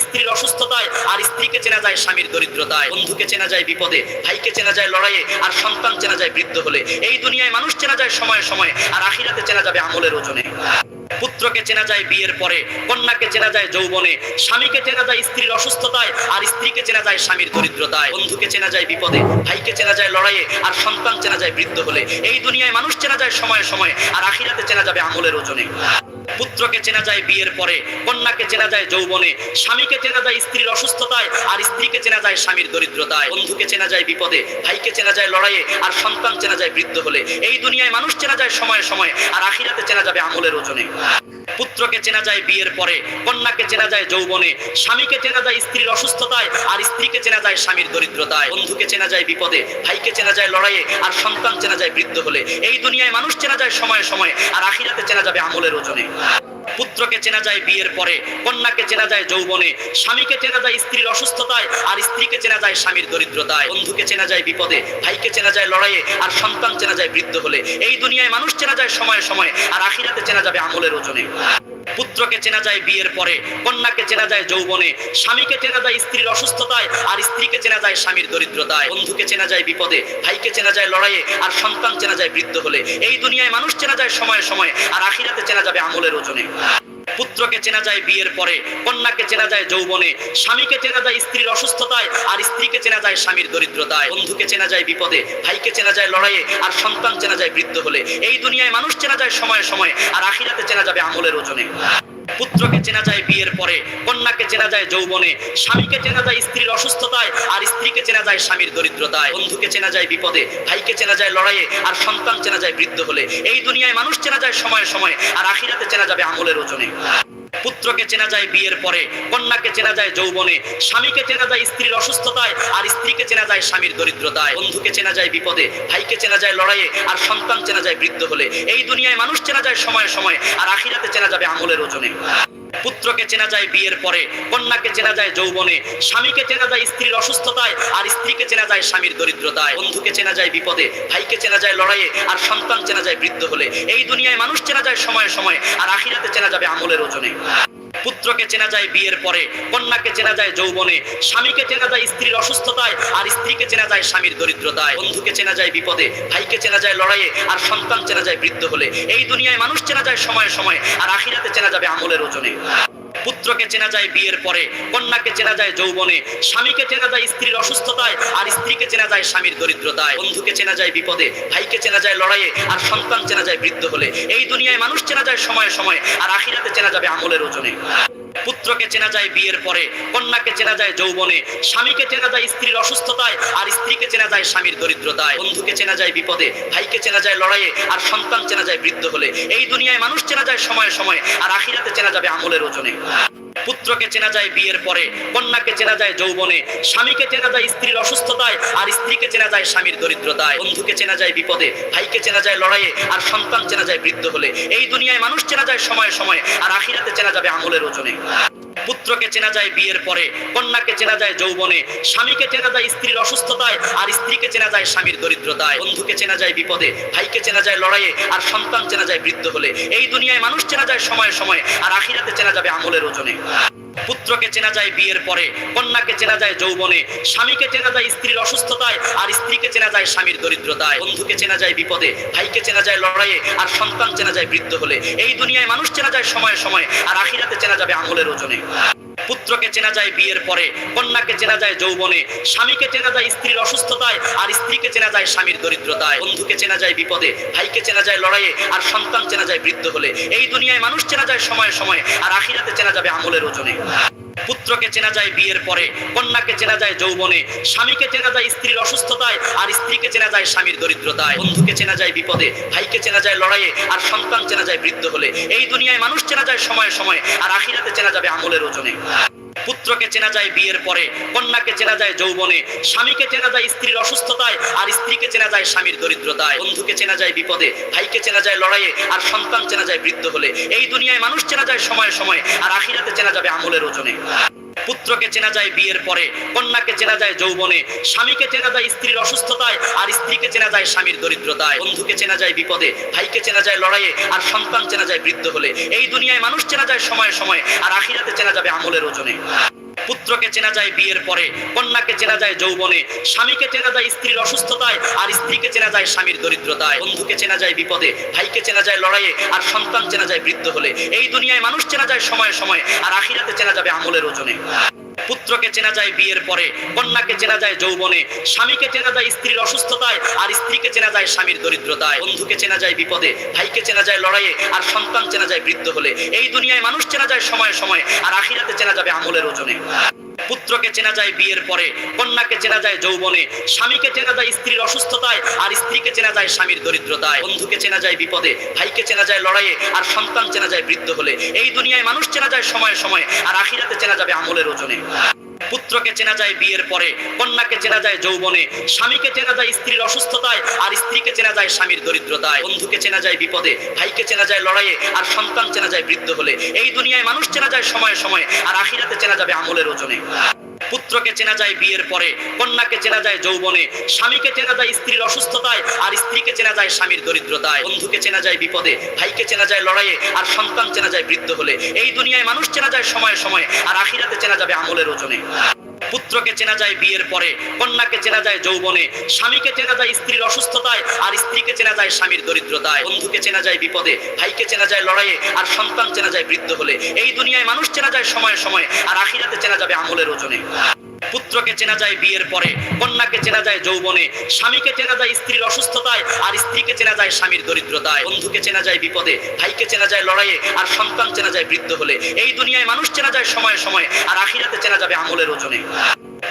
স্ত্রীর অসুস্থতায়, আর স্ত্রীকে চেনা যায় স্বামীর দরিদ্রতায়, বন্ধুকে চেনা যায় বিপদে, ভাইকে চেনা যায় লড়াইয়ে, আর সন্তান চেনা যায় বৃদ্ধ হলে। এই দুনিয়ায় মানুষ চেনা যায় সময়ে সময়ে, আর আখিরাতে চেনা যাবে আমলের ওজনে। পুত্রকে চেনা যায় বিয়ের পরে কন্যাকে চেনা যায় যৌবনে স্বামীকে চেনা যায় স্ত্রীর অসুস্থতায় আর স্ত্রীকে চেনা যায় স্বামীর দরিদ্রতায় বন্ধুকে চেনা যায় বিপদে ভাইকে চেনা যায় লড়াইয়ে আর সন্তান চেনা যায় বৃদ্ধ হলে এই দুনিয়ায় মানুষ চেনা যায় সময়ে সময়ে আর আখিরাতে চেনা যাবে আমলের ওজনে পুত্রকে চেনা যায় বিয়ের পরে কন্যাকে চেনা যায় যৌবনে স্বামীকে চেনা যায় স্ত্রীর অসুস্থতায় আর স্ত্রীকে চেনা যায় স্বামীর দরিদ্রতায় বন্ধুকে চেনা যায় বিপদে ভাইকে চেনা যায় লড়াইয়ে আর সন্তান চেনা যায় বৃদ্ধ হলে এই দুনিয়ায় মানুষ চেনা যায় সময়ে সময়ে আর আখিরাতে চেনা যাবে আমলের ওজনে পুত্রকে চেনা যায় বিয়ের পরে, কন্যাকে চেনা যায় যৌবনে, স্বামীকে চেনা যায় স্ত্রীর অসুস্থতায়, আর স্ত্রীকে চেনা যায় স্বামীর দরিদ্রতায়। বন্ধুকে চেনা যায় বিপদে, ভাইকে চেনা যায় লড়াইয়ে, আর সন্তান চেনা যায় বৃদ্ধ হলে। এই দুনিয়ায় মানুষ চেনা যায় সময়ে সময়ে, আর আখিরাতে চেনা যাবে আমলের ওজনে। পুত্রকে চেনা যায় বিয়ের পরে, কন্যাকে চেনা যায় যৌবনে, স্বামীকে চেনা যায় স্ত্রীর অসুস্থতায়, আর স্ত্রীকে চেনা যায় স্বামীর দরিদ্রতায়। বন্ধুকে চেনা যায় বিপদে, ভাইকে চেনা যায় লড়াইয়ে, আর সন্তান চেনা যায় বৃদ্ধ হলে। এই দুনিয়ায় মানুষ চেনা যায় সময়ে সময়ে, আর আখিরাতে চেনা যাবে আমলের ওজনে। পুত্রকে চেনা যায় বিয়ের পরে, কন্যাকে চেনা যায় যৌবনে, স্বামীকে চেনা যায় স্ত্রীর অসুস্থতায়, আর স্ত্রীকে চেনা যায় স্বামীর দরিদ্রতায়। বন্ধুকে চেনা যায় বিপদে, ভাইকে চেনা যায় লড়াইয়ে, আর সন্তান চেনা যায় বৃদ্ধ হলে। এই দুনিয়ায় মানুষ চেনা যায় সময়ে সময়ে, আর আখিরাতে চেনা যাবে আমলের ওজনে। পুত্রকে চেনা যায় বিয়ের পরে, কন্যাকে চেনা যায় যৌবনে, স্বামীকে চেনা যায় স্ত্রীর অসুস্থতায়, আর স্ত্রীকে চেনা যায় স্বামীর দরিদ্রতায়। বন্ধুকে চেনা যায় বিপদে, ভাইকে চেনা যায় লড়াইয়ে, আর সন্তান চেনা যায় বৃদ্ধ হলে। এই দুনিয়ায় মানুষ চেনা যায় সময়ে সময়ে, আর আখিরাতে চেনা যাবে আমলের ওজনে। পুত্রকে চেনা যায় বিয়ের পরে, কন্যাকে চেনা যায় যৌবনে, স্বামীকে চেনা যায় স্ত্রীর অসুস্থতায়, আর স্ত্রীকে চেনা যায় স্বামীর দরিদ্রতায়। বন্ধুকে চেনা যায় বিপদে, ভাইকে চেনা যায় লড়াইয়ে, আর সন্তান চেনা যায় বৃদ্ধ হলে। এই দুনিয়ায় মানুষ চেনা যায় সময়ে সময়ে, আর আখিরাতে চেনা যাবে আমলের ওজনে। পুত্রকে চেনা যায় বিয়ের পরে, কন্যাকে চেনা যায় যৌবনে, স্বামীকে চেনা যায় স্ত্রীর অসুস্থতায়, আর স্ত্রীকে চেনা যায় স্বামীর দরিদ্রতায়। বন্ধুকে চেনা যায় বিপদে, ভাইকে চেনা যায় লড়াইয়ে, আর সন্তান চেনা যায় বৃদ্ধ হলে। এই দুনিয়ায় মানুষ চেনা যায় সময়ে সময়ে, আর আখিরাতে চেনা যাবে আমলের ওজনে। পুত্রকে চেনা যায় বিয়ের পরে, কন্যাকে চেনা যায় যৌবনে, স্বামীকে চেনা যায় স্ত্রীর অসুস্থতায়, আর স্ত্রীকে চেনা যায় স্বামীর দরিদ্রতায়। বন্ধুকে চেনা যায় বিপদে, ভাইকে চেনা যায় লড়াইয়ে, আর সন্তান চেনা যায় বৃদ্ধ হলে। এই দুনিয়ায় মানুষ চেনা যায় সময়ে সময়ে, আর আখিরাতে চেনা যাবে আমলের ওজনে। পুত্রকে চেনা যায় বিয়ের পরে, কন্যাকে চেনা যায় যৌবনে, স্বামীকে চেনা যায় স্ত্রীর অসুস্থতায়, আর স্ত্রীকে চেনা যায় স্বামীর দরিদ্রতায়। বন্ধুকে চেনা যায় বিপদে, ভাইকে চেনা যায় লড়াইয়ে, আর সন্তান চেনা যায় বৃদ্ধ হলে। এই দুনিয়ায় মানুষ চেনা যায় সময়ে সময়ে, আর আখিরাতে চেনা যাবে আমলের ওজনে। পুত্রকে চেনা যায় বিয়ের পরে, কন্যাকে চেনা যায় যৌবনে, স্বামীকে চেনা যায় স্ত্রীর অসুস্থতায়, আর স্ত্রীকে চেনা যায় স্বামীর দরিদ্রতায়। বন্ধুকে চেনা যায় বিপদে, ভাইকে চেনা যায় লড়াইয়ে, আর সন্তান চেনা যায় বৃদ্ধ হলে। এই দুনিয়ায় মানুষ চেনা যায় সময়ে সময়ে, আর আখিরাতে চেনা যাবে আমলের ওজনে। পুত্রকে চেনা যায় বিয়ের পরে, কন্যাকে চেনা যায় যৌবনে, স্বামীকে চেনা যায় স্ত্রীর অসুস্থতায়, আর স্ত্রীকে চেনা যায় স্বামীর দরিদ্রতায়। বন্ধুকে চেনা যায় বিপদে, ভাইকে চেনা যায় লড়াইয়ে, আর সন্তান চেনা যায় বৃদ্ধ হলে। এই দুনিয়ায় মানুষ চেনা যায় সময়ে সময়ে, আর আখিরাতে চেনা যাবে আমলের ওজনে। পুত্রকে চেনা যায় বিয়ের পরে, কন্যাকে চেনা যায় যৌবনে, স্বামীকে চেনা যায় স্ত্রীর অসুস্থতায়, আর স্ত্রীকে চেনা যায় স্বামীর দরিদ্রতায়। বন্ধুকে চেনা যায় বিপদে, ভাইকে চেনা যায় লড়াইয়ে, আর সন্তান চেনা যায় বৃদ্ধ হলে। এই দুনিয়ায় মানুষ চেনা যায় সময়ে সময়ে, আর আখিরাতে চেনা যাবে আমলের ওজনে। পুত্রকে চেনা যায় বিয়ের পরে, কন্যাকে চেনা যায় যৌবনে, স্বামীকে চেনা যায় স্ত্রীর অসুস্থতায়, আর স্ত্রীকে চেনা যায় স্বামীর দরিদ্রতায়। বন্ধুকে চেনা যায় বিপদে, ভাইকে চেনা যায় লড়াইয়ে, আর সন্তান চেনা যায় বৃদ্ধ হলে। এই দুনিয়ায় মানুষ চেনা যায় সময়ে সময়ে, আর আখিরাতে চেনা যাবে আমলের ওজনে। পুত্রকে চেনা যায় বিয়ের পরে, কন্যাকে চেনা যায় যৌবনে, স্বামীকে চেনা যায় স্ত্রীর অসুস্থতায়, আর স্ত্রীকে চেনা যায় স্বামীর দরিদ্রতায়। বন্ধুকে চেনা যায় বিপদে, ভাইকে চেনা যায় লড়াইয়ে, আর সন্তান চেনা যায় বৃদ্ধ হলে। এই দুনিয়ায় মানুষ চেনা যায় সময়ে সময়ে, আর আখিরাতে চেনা যাবে আঙুলের ওজনে। পুত্রকে চেনা যায় বিয়ের পরে, কন্যাকে চেনা যায় যৌবনে, স্বামীকে চেনা যায় স্ত্রীর অসুস্থতায়, আর স্ত্রীকে চেনা যায় স্বামীর দরিদ্রতায়। বন্ধুকে চেনা যায় বিপদে, ভাইকে চেনা যায় লড়াইয়ে, আর সন্তান চেনা যায় বৃদ্ধ হলে। এই দুনিয়ায় মানুষ চেনা যায় সময়ে সময়ে, আর আখিরাতে চেনা যাবে আমলের ওজনে। পুত্রকে চেনা যায় বিয়ের পরে, কন্যাকে চেনা যায় যৌবনে, স্বামীকে চেনা যায় স্ত্রীর অসুস্থতায়, আর স্ত্রীকে চেনা যায় স্বামীর দরিদ্রতায়। বন্ধুকে চেনা যায় বিপদে, ভাইকে চেনা যায় লড়াইয়ে, আর সন্তান চেনা যায় বৃদ্ধ হলে। এই দুনিয়ায় মানুষ চেনা যায় সময়ে সময়ে, আর আখিরাতে চেনা যাবে আমলের ওজনে। পুত্রকে চেনা যায় বিয়ের পরে, কন্যাকে চেনা যায় যৌবনে, স্বামীকে চেনা যায় স্ত্রীর অসুস্থতায়, আর স্ত্রীকে চেনা যায় স্বামীর দরিদ্রতায়। বন্ধুকে চেনা যায় বিপদে, ভাইকে চেনা যায় লড়াইয়ে, আর সন্তান চেনা যায় বৃদ্ধ হলে। এই দুনিয়ায় মানুষ চেনা যায় সময়ে সময়ে, আর আখিরাতে চেনা যাবে আমলের ওজনে। পুত্রকে চেনা যায় বিয়ের পরে, কন্যাকে চেনা যায় যৌবনে, স্বামীকে চেনা যায় স্ত্রীর অসুস্থতায়, আর স্ত্রীকে চেনা যায় স্বামীর দরিদ্রতায়। বন্ধুকে চেনা যায় বিপদে, ভাইকে চেনা যায় লড়াইয়ে, আর সন্তান চেনা যায় বৃদ্ধ হলে। এই দুনিয়ায় মানুষ চেনা যায় সময়ে সময়ে, আর আখিরাতে চেনা যাবে আমলের ওজনে। পুত্রকে চেনা যায় বিয়ের পরে, কন্যাকে চেনা যায় যৌবনে, স্বামীকে চেনা যায় স্ত্রীর অসুস্থতায়, আর স্ত্রীকে চেনা যায় স্বামীর দরিদ্রতায়। বন্ধুকে চেনা যায় বিপদে, ভাইকে চেনা যায় লড়াইয়ে, আর সন্তান চেনা যায় বৃদ্ধ হলে। এই দুনিয়ায় মানুষ চেনা যায় সময়ে সময়ে, আর আখিরাতে চেনা যাবে আমলের ওজনে। পুত্রকে চেনা যায় বিয়ের পরে, কন্যাকে চেনা যায় যৌবনে, স্বামীকে চেনা যায় স্ত্রীর অসুস্থতায়, আর স্ত্রীকে চেনা যায় স্বামীর দরিদ্রতায়। বন্ধুকে চেনা যায় বিপদে, ভাইকে চেনা যায় লড়াইয়ে, আর সন্তান চেনা যায় বৃদ্ধ হলে। এই দুনিয়ায় মানুষ চেনা যায় সময়ে সময়ে, আর আখিরাতে চেনা যাবে আমলের ওজনে। পুত্রকে চেনা যায় বিয়ের পরে, কন্যাকে চেনা যায় যৌবনে, স্বামীকে চেনা যায় স্ত্রীর অসুস্থতায়, আর স্ত্রীকে চেনা যায় স্বামীর দরিদ্রতায়। বন্ধুকে চেনা যায় বিপদে, ভাইকে চেনা যায় লড়াইয়ে, আর সন্তান চেনা যায় বৃদ্ধ হলে। এই দুনিয়ায় মানুষ চেনা যায় সময়ে সময়ে, আর আখিরাতে চেনা যাবে আমলের ওজনে। পুত্রকে চেনা যায় বিয়ের পরে, কন্যাকে চেনা যায় যৌবনে, স্বামীকে চেনা যায় স্ত্রীর অসুস্থতায়, আর স্ত্রীকে চেনা যায় স্বামীর দরিদ্রতায়। বন্ধুকে চেনা যায় বিপদে, ভাইকে চেনা যায় লড়াইয়ে, আর সন্তান চেনা যায় বৃদ্ধ হলে। এই দুনিয়ায় মানুষ চেনা যায় সময়ে সময়ে, আর আখিরাতে চেনা যাবে আমলের ওজনে। পুত্রকে চেনা যায় বিয়ের পরে, কন্যাকে চেনা যায় যৌবনে, স্বামীকে চেনা যায় স্ত্রীর অসুস্থতায়, আর স্ত্রীকে চেনা যায় স্বামীর দরিদ্রতায়। বন্ধুকে চেনা যায় বিপদে, ভাইকে চেনা যায় লড়াইয়ে, আর সন্তান চেনা যায় বৃদ্ধ হলে। এই দুনিয়ায় মানুষ চেনা যায় সময়ে সময়ে, আর আখিরাতে চেনা যাবে আমলের ওজনে। পুত্রকে চেনা যায় বিয়ের পরে, কন্যাকে চেনা যায় যৌবনে, স্বামীকে চেনা যায় স্ত্রীর অসুস্থতায়, আর স্ত্রীকে চেনা যায় স্বামীর দরিদ্রতায়। বন্ধুকে চেনা যায় বিপদে, ভাইকে চেনা যায় লড়াইয়ে, আর সন্তান চেনা যায় বৃদ্ধ হলে। এই দুনিয়ায় মানুষ চেনা যায় সময়ে সময়ে, আর আখিরাতে চেনা যাবে আমলের ওজনে। পুত্রকে চেনা যায় বিয়ের পরে, কন্যাকে চেনা যায় যৌবনে, স্বামীকে চেনা যায় স্ত্রীর অসুস্থতায়, আর স্ত্রীকে চেনা যায় স্বামীর দরিদ্রতায়। বন্ধুকে চেনা যায় বিপদে, ভাইকে চেনা যায় লড়াইয়ে, আর সন্তান চেনা যায় বৃদ্ধ হলে। এই দুনিয়ায় মানুষ চেনা যায় সময়ে সময়ে, আর আখিরাতে চেনা যাবে আমলের ওজনে।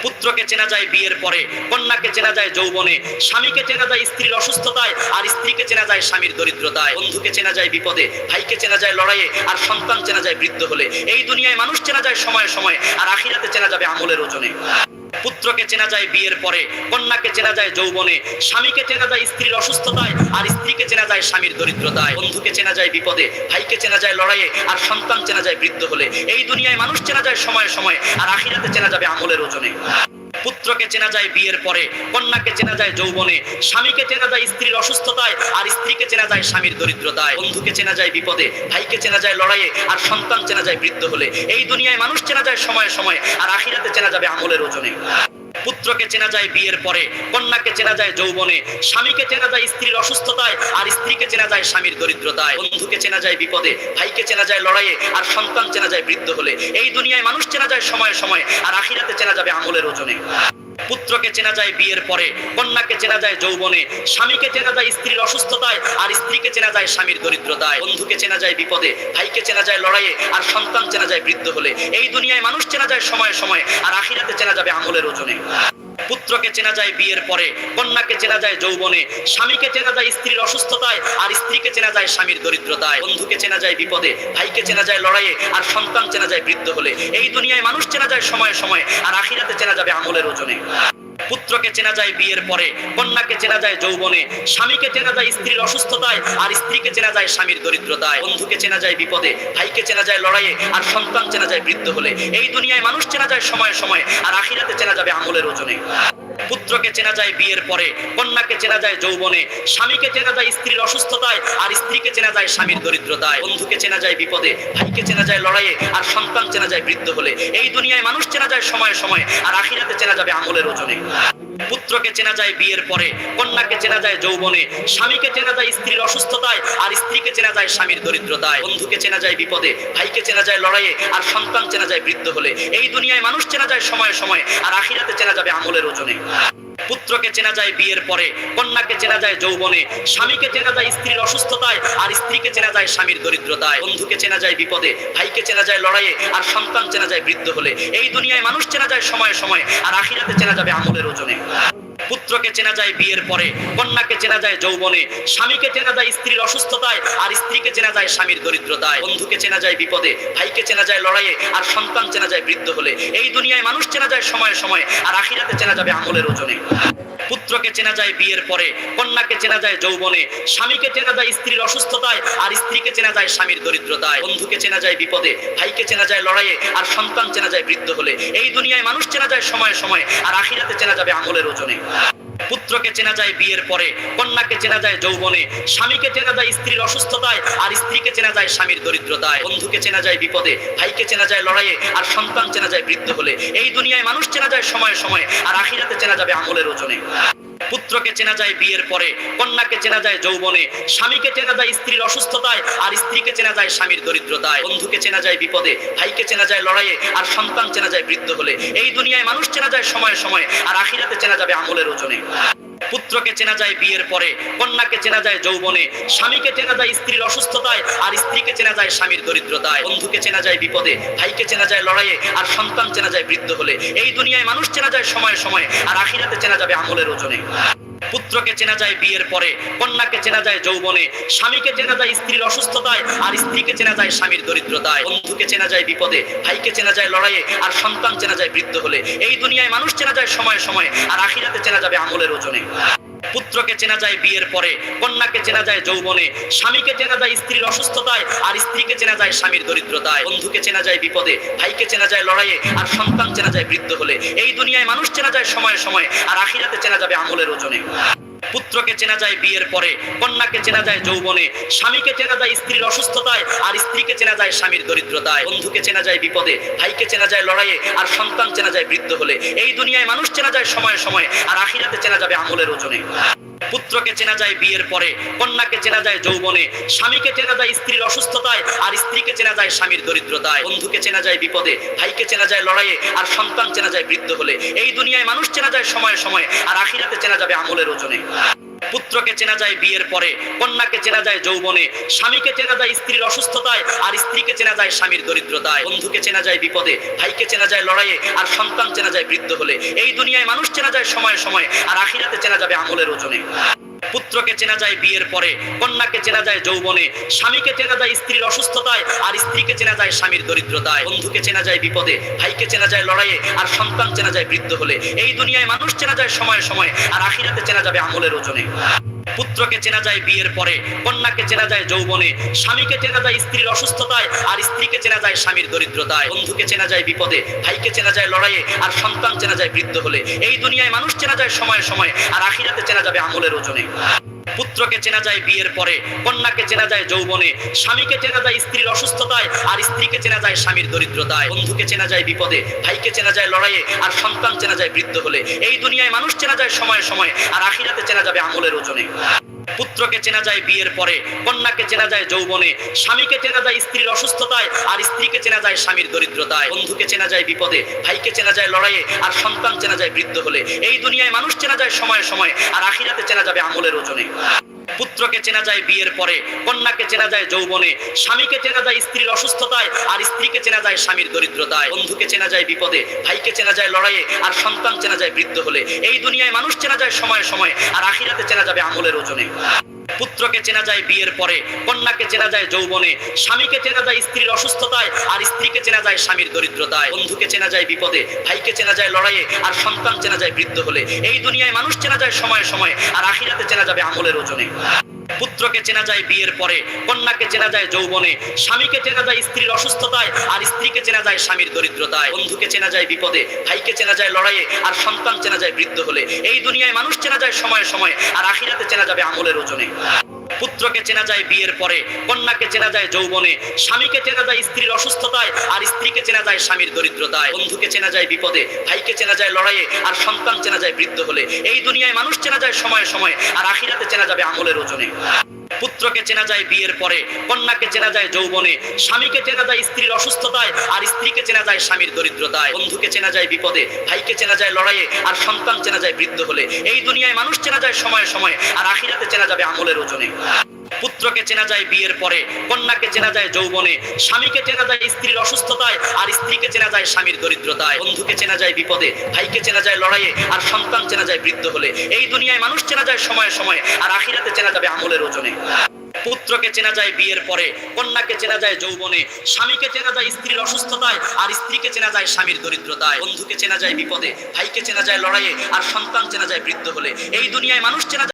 পুত্রকে চেনা যায় বিয়ের পরে, কন্যাকে চেনা যায় যৌবনে, স্বামীকে চেনা যায় স্ত্রীর অসুস্থতায়, আর স্ত্রীকে চেনা যায় স্বামীর দরিদ্রতায়। বন্ধুকে চেনা যায় বিপদে, ভাইকে চেনা যায় লড়াইয়ে, আর সন্তান চেনা যায় বৃদ্ধ হলে। এই দুনিয়ায় মানুষ চেনা যায় সময়ে সময়ে, আর আখিরাতে চেনা যাবে আমলের ওজনে। পুত্রকে চেনা যায় বিয়ের পরে, কন্যাকে চেনা যায় যৌবনে, স্বামীকে চেনা যায় স্ত্রীর অসুস্থতায়, আর স্ত্রীকে চেনা যায় স্বামীর দরিদ্রতায়, বন্ধুকে চেনা যায় বিপদে, ভাইকে চেনা যায় লড়াইয়ে, আর সন্তান চেনা যায় বৃদ্ধ হলে। এই দুনিয়ায় মানুষ চেনা যায় সময়ে সময়ে, আর আখিরাতে চেনা যাবে আমলের ওজনে। পুত্রকে চেনা যায় বিয়ের পরে, কন্যাকে চেনা যায় যৌবনে, স্বামীকে চেনা যায় স্ত্রীর অসুস্থতায়, আর স্ত্রীকে চেনা যায় স্বামীর দরিদ্রতায়। বন্ধুকে চেনা যায় বিপদে, ভাইকে চেনা যায় লড়াইয়ে, আর সন্তান চেনা যায় বৃদ্ধ হলে। এই দুনিয়ায় মানুষ চেনা যায় সময়ে সময়ে, আর আখিরাতে চেনা যাবে আমলের ওজনে। পুত্রকে চেনা যায় বিয়ের পরে, কন্যাকে চেনা যায় যৌবনে, স্বামীকে চেনা যায় স্ত্রীর অসুস্থতায়, আর স্ত্রীকে চেনা যায় স্বামীর দরিদ্রতায়। বন্ধুকে চেনা যায় বিপদে, ভাইকে চেনা যায় লড়াইয়ে, আর সন্তান চেনা যায় বৃদ্ধ হলে। এই দুনিয়ায় মানুষ চেনা যায় সময়ে সময়ে, আর আখিরাতে চেনা যাবে আমলের ওজনে। পুত্রকে চেনা যায় বিয়ের পরে, কন্যাকে চেনা যায় যৌবনে, স্বামীকে চেনা যায় স্ত্রীর অসুস্থতায়, আর স্ত্রীকে চেনা যায় স্বামীর দরিদ্রতায়। বন্ধুকে চেনা যায় বিপদে, ভাইকে চেনা যায় লড়াইয়ে, আর সন্তান চেনা যায় বৃদ্ধ হলে। এই দুনিয়ায় মানুষ চেনা যায় সময়ে সময়ে, আর আখিরাতে চেনা যাবে আমলের ওজনে। পুত্রকে চেনা যায় বিয়ের পরে, কন্যাকে চেনা যায় যৌবনে, স্বামীকে চেনা যায় স্ত্রীর অসুস্থতায়, আর স্ত্রীকে চেনা যায় স্বামীর দরিদ্রতায়। বন্ধুকে চেনা যায় বিপদে, ভাইকে চেনা যায় লড়াইয়ে, আর সন্তান চেনা যায় বৃদ্ধ হলে। এই দুনিয়ায় মানুষ চেনা যায় সময়ে সময়ে, আর আখিরাতে চেনা যাবে আমলের ওজনে। পুত্রকে চেনা যায় বিয়ের পরে, কন্যাকে চেনা যায় যৌবনে, স্বামীকে চেনা যায় স্ত্রীর অসুস্থতায়, আর স্ত্রীকে চেনা যায় স্বামীর দরিদ্রতায়। বন্ধুকে চেনা যায় বিপদে, ভাইকে চেনা যায় লড়াইয়ে, আর সন্তান চেনা যায় বৃদ্ধ হলে। এই দুনিয়ায় মানুষ চেনা যায় সময়ে সময়ে, আর আখিরাতে চেনা যাবে আমলের ওজনে। পুত্রকে চেনা যায় বিয়ের পরে, কন্যাকে চেনা যায় যৌবনে, স্বামীকে চেনা যায় স্ত্রীর অসুস্থতায়, আর স্ত্রীকে চেনা যায় স্বামীর দরিদ্রতায়। বন্ধুকে চেনা যায় বিপদে, ভাইকে চেনা যায় লড়াইয়ে, আর সন্তান চেনা যায় বৃদ্ধ হলে। এই দুনিয়ায় মানুষ চেনা যায় সময়ে সময়ে, আর আখিরাতে চেনা যাবে আমলের ওজনে। পুত্রকে চেনা যায় বিয়ের পরে, কন্যাকে চেনা যায় যৌবনে, স্বামীকে চেনা যায় স্ত্রীর অসুস্থতায়, আর স্ত্রীকে চেনা যায় স্বামীর দরিদ্রতায়। বন্ধুকে চেনা যায় বিপদে, ভাইকে চেনা যায় লড়াইয়ে, আর সন্তান চেনা যায় বৃদ্ধ হলে। এই দুনিয়ায় মানুষ চেনা যায় সময়ে সময়ে, আর আখিরাতে চেনা যাবে আমলের ওজনে। পুত্রকে চেনা যায় বিয়ের পরে, কন্যাকে চেনা যায় যৌবনে, স্বামীকে চেনা যায় স্ত্রীর অসুস্থতায়, আর স্ত্রীকে চেনা যায় স্বামীর দরিদ্রতায়। বন্ধুকে চেনা যায় বিপদে, ভাইকে চেনা যায় লড়াইয়ে, আর সন্তান চেনা যায় বৃদ্ধ হলে। এই দুনিয়ায় মানুষ চেনা যায় সময়ে সময়ে, আর আখিরাতে চেনা যাবে আমলের ওজনে। পুত্রকে চেনা যায় বিয়ের পরে কন্যাকে চেনা যায় যৌবনে স্বামীকে চেনা যায় স্ত্রীর অসুস্থতায় আর স্ত্রীকে চেনা যায় স্বামীর দরিদ্রতায় বন্ধুকে চেনা যায় বিপদে ভাইকে চেনা যায় লড়াইয়ে আর সন্তান চেনা যায় বৃদ্ধ হলে এই দুনিয়ায় মানুষ চেনা যায় সময়ে সময়ে আর আখিরাতে চেনা যাবে আমলের ওজনে পুত্রকে চেনা যায় বিয়ের পরে কন্যাকে চেনা যায় যৌবনে স্বামীকে চেনা যায় স্ত্রীর অসুস্থতায় আর স্ত্রীকে চেনা যায় স্বামীর দরিদ্রতায় বন্ধুকে চেনা যায় বিপদে ভাইকে চেনা যায় লড়াইয়ে আর সন্তান চেনা যায় বৃদ্ধ হলে এই দুনিয়ায় মানুষ চেনা যায় সময়ে সময়ে আর আখিরাতে চেনা যাবে আমলের ওজনে পুত্রকে চেনা যায় বিয়ের পরে, কন্যাকে চেনা যায় যৌবনে, স্বামীকে চেনা যায় স্ত্রীর অসুস্থতায়, আর স্ত্রীকে চেনা যায় স্বামীর দরিদ্রতায়। বন্ধুকে চেনা যায় বিপদে, ভাইকে চেনা যায় লড়াইয়ে, আর সন্তান চেনা যায় বৃদ্ধ হলে। এই দুনিয়ায় মানুষ চেনা যায় সময়ে সময়ে, আর আখিরাতে চেনা যাবে আঙুলের ওজনে। পুত্রকে চেনা যায় বিয়ের পরে, কন্যাকে চেনা যায় যৌবনে, স্বামীকে চেনা যায় স্ত্রীর অসুস্থতায়, আর স্ত্রীকে চেনা যায় স্বামীর দরিদ্রতায়। বন্ধুকে চেনা যায় বিপদে, ভাইকে চেনা যায় লড়াইয়ে, আর সন্তান চেনা যায় বৃদ্ধ হলে। এই দুনিয়ায় মানুষ চেনা যায় সময়ে সময়ে, আর আখিরাতে চেনা যাবে আমলের ওজনে। পুত্রকে চেনা যায় বিয়ের পরে, কন্যাকে চেনা যায় যৌবনে, স্বামীকে চেনা যায় স্ত্রীর অসুস্থতায়, আর স্ত্রীকে চেনা যায় স্বামীর দরিদ্রতায়। বন্ধুকে চেনা যায় বিপদে, ভাইকে চেনা যায় লড়াইয়ে, আর সন্তান চেনা যায় বৃদ্ধ হলে। এই দুনিয়ায় মানুষ চেনা যায় সময়ে সময়ে, আর আখিরাতে চেনা যাবে আমলের ওজনে। পুত্রকে চেনা যায় বিয়ের পরে, কন্যাকে চেনা যায় যৌবনে, স্বামীকে চেনা যায় স্ত্রীর অসুস্থতায়, আর স্ত্রীকে চেনা যায় স্বামীর দরিদ্রতায়। বন্ধুকে চেনা যায় বিপদে, ভাইকে চেনা যায় লড়াইয়ে, আর সন্তান চেনা যায় বৃদ্ধ হলে। এই দুনিয়ায় মানুষ চেনা যায় সময়ে সময়ে, আর আখিরাতে চেনা যাবে আমলের ওজনে। পুত্রকে চেনা যায় বিয়ের পরে, কন্যাকে চেনা যায় যৌবনে, স্বামীকে চেনা যায় স্ত্রীর অসুস্থতায়, আর স্ত্রীকে চেনা যায় স্বামীর দরিদ্রতায়। বন্ধুকে চেনা যায় বিপদে, ভাইকে চেনা যায় লড়াইয়ে, আর সন্তান চেনা যায় বৃদ্ধ হলে। এই দুনিয়ায় মানুষ চেনা যায় সময়ে সময়ে, আর আখিরাতে চেনা যাবে আমলের ওজনে। পুত্রকে চেনা যায় বিয়ের পরে, কন্যাকে চেনা যায় যৌবনে, স্বামীকে চেনা যায় স্ত্রীর অসুস্থতায়, আর স্ত্রীকে চেনা যায় স্বামীর দরিদ্রতায়। বন্ধুকে চেনা যায় বিপদে, ভাইকে চেনা যায় লড়াইয়ে, আর সন্তান চেনা যায় বৃদ্ধ হলে। এই দুনিয়ায় মানুষ চেনা যায় সময়ে সময়ে, আর আখিরাতে চেনা যাবে আমলের ওজনে। পুত্রকে চেনা যায় বিয়ের পরে, কন্যাকে চেনা যায় যৌবনে, স্বামীকে চেনা যায় স্ত্রীর অসুস্থতায়, আর স্ত্রীকে চেনা যায় স্বামীর দরিদ্রতায়। বন্ধুকে চেনা যায় বিপদে, ভাইকে চেনা যায় লড়াইয়ে, আর সন্তান চেনা যায় বৃদ্ধ হলে। এই দুনিয়ায় মানুষ চেনা যায় সময়ে সময়ে, আর আখিরাতে চেনা যাবে আমলের ওজনে। পুত্রকে চেনা যায় বিয়ের পরে, কন্যাকে চেনা যায় যৌবনে, স্বামীকে চেনা যায় স্ত্রীর অসুস্থতায়, আর স্ত্রীকে চেনা যায় স্বামীর দরিদ্রতায়। বন্ধুকে চেনা যায় বিপদে, ভাইকে চেনা যায় লড়াইয়ে, আর সন্তান চেনা যায় বৃদ্ধ হলে। এই দুনিয়ায় মানুষ চেনা যায় সময়ে সময়ে, আর আখিরাতে চেনা যাবে আমলের ওজনে। পুত্রকে চেনা যায় বিয়ের পরে, কন্যাকে চেনা যায় যৌবনে, স্বামীকে চেনা যায় স্ত্রীর অসুস্থতায়, আর স্ত্রীকে চেনা যায় স্বামীর দরিদ্রতায়। বন্ধুকে চেনা যায় বিপদে, ভাইকে চেনা যায় লড়াইয়ে, আর সন্তান চেনা যায় বৃদ্ধ হলে। এই দুনিয়ায় মানুষ চেনা যায় সময়ে সময়ে, আর আখিরাতে চেনা যাবে আমলের ওজনে। পুত্রকে চেনা যায় বিয়ের পরে, কন্যাকে চেনা যায় যৌবনে, স্বামীকে চেনা যায় স্ত্রীর অসুস্থতায়, আর স্ত্রীকে চেনা যায় স্বামীর দরিদ্রতায়। বন্ধুকে চেনা যায় বিপদে, ভাইকে চেনা যায় লড়াইয়ে, আর সন্তান চেনা যায় বৃদ্ধ হলে। এই দুনিয়ায় মানুষ চেনা যায় সময়ে সময়ে, আর আখিরাতে চেনা যাবে আমলের ওজনে। পুত্রকে চেনা যায় বিয়ের পরে, কন্যাকে চেনা যায় যৌবনে, স্বামীকে চেনা যায় স্ত্রীর অসুস্থতায়, আর স্ত্রীকে চেনা যায় স্বামীর দরিদ্রতায়। বন্ধুকে চেনা যায় বিপদে, ভাইকে চেনা যায় লড়াইয়ে, আর সন্তান চেনা যায় বৃদ্ধ হলে। এই দুনিয়ায় মানুষ চেনা যায় সময়ে সময়ে, আর আখিরাতে চেনা যাবে আমলের ওজনে। পুত্রকে চেনা যায় বিয়ের পরে, কন্যাকে চেনা যায় যৌবনে, স্বামীকে চেনা যায় স্ত্রীর অসুস্থতায়, আর স্ত্রীকে চেনা যায় স্বামীর দরিদ্রতায়। বন্ধুকে চেনা যায় বিপদে, ভাইকে চেনা যায় লড়াইয়ে, আর সন্তান চেনা যায় বৃদ্ধ হলে। এই দুনিয়ায় মানুষ চেনা যায় সময়ে সময়ে, আর আখিরাতে চেনা যাবে আমলের ওজনে। পুত্রকে চেনা যায় বিয়ের পরে, কন্যাকে চেনা যায় যৌবনে, স্বামীকে চেনা যায় স্ত্রীর অসুস্থতায়, আর স্ত্রীকে চেনা যায় স্বামীর দরিদ্রতায়। বন্ধুকে চেনা যায় বিপদে, ভাইকে চেনা যায় লড়াইয়ে, আর সন্তান চেনা যায় বৃদ্ধ হলে। এই দুনিয়ায় মানুষ চেনা যায় সময়ে সময়ে, আর আখিরাতে চেনা যাবে আমলের ওজনে। পুত্রকে চেনা যায় বিয়ের পরে, কন্যাকে চেনা যায় যৌবনে, স্বামীকে চেনা যায় স্ত্রীর অসুস্থতায়, আর স্ত্রীকে চেনা যায় স্বামীর দরিদ্রতায়। বন্ধুকে চেনা যায় বিপদে, ভাইকে চেনা যায় লড়াইয়ে, আর সন্তান চেনা যায় বৃদ্ধ হলে। এই দুনিয়ায় মানুষ চেনা যায় সময়ে সময়ে, আর আখিরাতে চেনা যাবে আমলের ওজনে। পুত্রকে চেনা যায় বিয়ের পরে, কন্যাকে চেনা যায় যৌবনে, স্বামীকে চেনা যায় স্ত্রীর অসুস্থতায়, আর স্ত্রীকে চেনা যায় স্বামীর দরিদ্রতায়। বন্ধুকে চেনা যায় বিপদে, ভাইকে চেনা যায় লড়াইয়ে, আর সন্তান চেনা যায় বৃদ্ধ হলে। এই দুনিয়ায় মানুষ চেনা যায় সময়ে সময়ে, আর আখিরাতে চেনা যাবে আমলের ওজনে। পুত্রকে চেনা যায় বিয়ের পরে, কন্যাকে চেনা যায় যৌবনে, স্বামীকে চেনা যায় স্ত্রীর অসুস্থতায়, আর স্ত্রীকে চেনা যায় স্বামীর দরিদ্রতায়। বন্ধুকে চেনা যায় বিপদে, ভাইকে চেনা যায় লড়াইয়ে, আর সন্তান চেনা যায় বৃদ্ধ হলে। এই দুনিয়ায় মানুষ চেনা যায় সময়ে সময়ে, আর আখিরাতে চেনা যাবে আমলের ওজনে। পুত্রকে চেনা যায় বিয়ের পরে, কন্যাকে চেনা যায় যৌবনে, স্বামীকে চেনা যায় স্ত্রীর অসুস্থতায়, আর স্ত্রীকে চেনা যায় স্বামীর দরিদ্রতায়। বন্ধুকে চেনা যায় বিপদে, ভাইকে চেনা যায় লড়াইয়ে, আর সন্তান চেনা যায় বৃদ্ধ হলে। এই দুনিয়ায় মানুষ চেনা যায় সময়ে সময়ে, আর আখিরাতে চেনা যাবে আমলের ওজনে। পুত্রকে চেনা যায় বিয়ের পরে কন্যাকে চেনা যায় যৌবনে স্বামীকে চেনা যায় স্ত্রীর অসুস্থতায় আর স্ত্রীকে চেনা যায় স্বামীর দরিদ্রতায় বন্ধুকে চেনা যায় বিপদে ভাইকে চেনা যায় লড়াইয়ে আর সন্তান চেনা যায় বৃদ্ধ হলে এই দুনিয়ায় মানুষ চেনা যায় সময়ে সময়ে আর আখিরাতে চেনা যাবে আমলের ওজনে পুত্রকে চেনা যায় বিয়ের পরে কন্যাকে চেনা যায় যৌবনে স্বামীকে চেনা যায় স্ত্রীর অসুস্থতায় আর স্ত্রীকে চেনা যায় স্বামীর দরিদ্রতায় বন্ধুকে চেনা যায় বিপদে ভাইকে চেনা যায় লড়াইয়ে আর সন্তান চেনা যায় বৃদ্ধ হলে এই দুনিয়ায় মানুষ চেনা